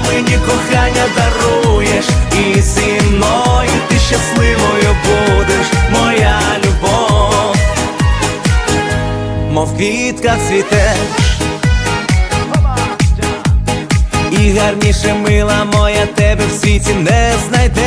мені кохання даруєш, і зі мною ти щасливою будеш, моя любов, мов квітка цвітеш, і гарніше мила моя тебе в світі не знайдеш.